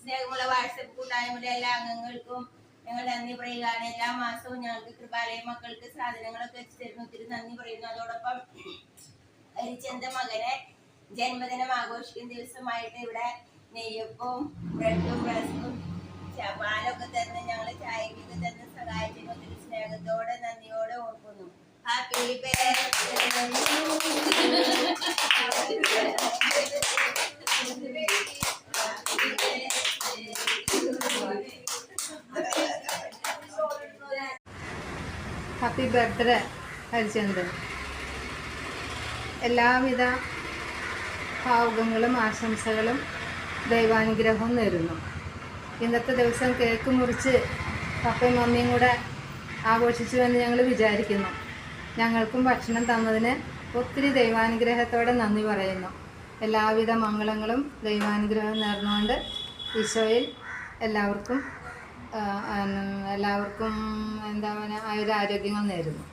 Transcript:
ഞങ്ങളെ വാട്സപ്പ് കൂട്ടായ്മയുടെ എല്ലാ അംഗങ്ങൾക്കും ഞങ്ങൾ നന്ദി പറയുകയാണ് എല്ലാ മാസവും ഞങ്ങൾക്ക് കൃപാലയ മക്കൾക്ക് സാധനങ്ങളൊക്കെ എത്തിച്ചു തരുന്നു ഒത്തിരി നന്ദി പറയുന്നു. അതോടൊപ്പം ഹരിച്ചന്റെ മകനെ ജന്മദിനം ആഘോഷിക്കുന്ന ദിവസമായിട്ട് ഇവിടെ നെയ്യപ്പവും ബ്രെഡും ച- പാലൊക്കെ തന്ന് ഞങ്ങൾ ചായക്കൊക്കെ തന്ന് സഹായിച്ചതിന് ഒത്തിരി സ്നേഹത്തോടെ നന്ദിയോടെ ഓർക്കുന്നു ഹാപ്പി ഹാപ്പി ബർത്ത്ഡേ ഹരിചന്ദ്രൻ. എല്ലാവിധ ഭാവുകങ്ങളും ആശംസകളും ദൈവാനുഗ്രഹവും നേരുന്നു. ഇന്നത്തെ ദിവസം കേക്ക് മുറിച്ച് പപ്പയും മമ്മിയും കൂടെ ആഘോഷിച്ചു എന്ന് ഞങ്ങൾ വിചാരിക്കുന്നു. ഞങ്ങൾക്കും ഭക്ഷണം തന്നതിന് ഒത്തിരി ദൈവാനുഗ്രഹത്തോടെ നന്ദി പറയുന്നു. എല്ലാവിധ മംഗളങ്ങളും ദൈവാനുഗ്രഹം നേർന്നുകൊണ്ട് ഈശോയിൽ എല്ലാവർക്കും എല്ലാവർക്കും എന്താ പറയുക ആയുരാരോഗ്യങ്ങൾ നേരുന്നു.